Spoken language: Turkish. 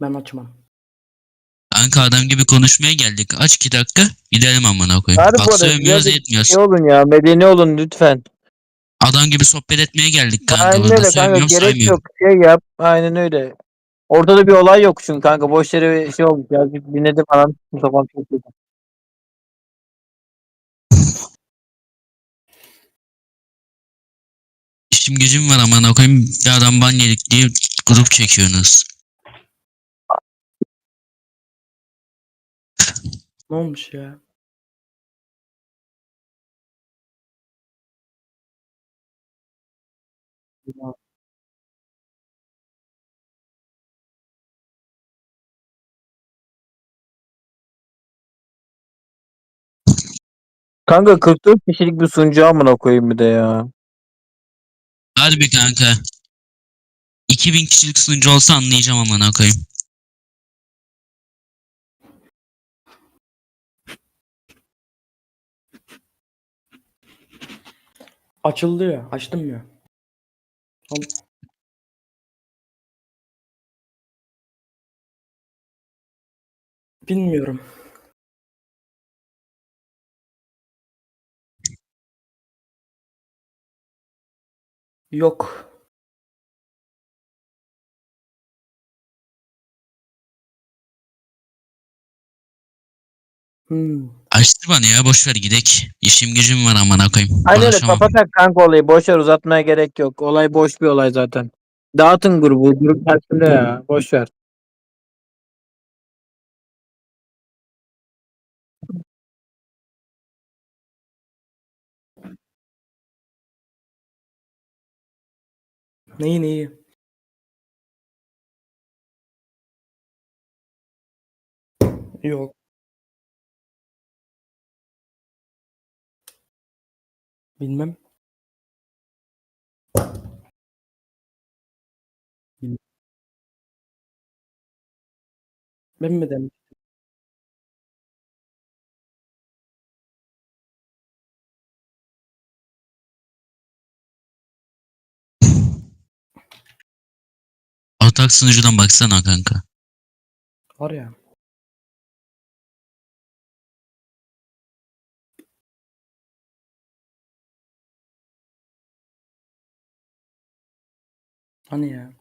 Ben açmam. Kanka adam gibi konuşmaya geldik. Aç iki dakika gidelim amına koyayım. Harbi Bak arada sövmüyoruz birazcık etmiyoruz. Şey olun ya medeni olun lütfen. Adam gibi sohbet etmeye geldik kanka. Aynen Burada öyle kanka sövmüyorum gerek saymıyorum. yok şey yap aynen öyle. Ortada bir olay yok çünkü kanka boş yere şey olmuş ya dinledim anam kafam çok kötü. İşim gücüm var amına koyayım. Bir adam ban yedik diye grup çekiyorsunuz. Ne olmuş ya? Kanka 44 kişilik bir sunucu amına koyayım bir de ya. Harbi kanka. 2000 kişilik sunucu olsa anlayacağım amına koyayım. Açıldı ya. Açtım ya. Al. Bilmiyorum. Yok. Hmm. Açtı bana ya boş ver gidek. İşim gücüm var amına koyayım. Aynen öyle Konuşamam. kapatak kanka olayı boş ver uzatmaya gerek yok. Olay boş bir olay zaten. Dağıtın grubu. Grup tersinde ya. Boş ver. Neyi neyi? Yok. Bilmem. Bil- Ben mi dedim? Ortak sunucudan baksana kanka. Var ya. Hani ya?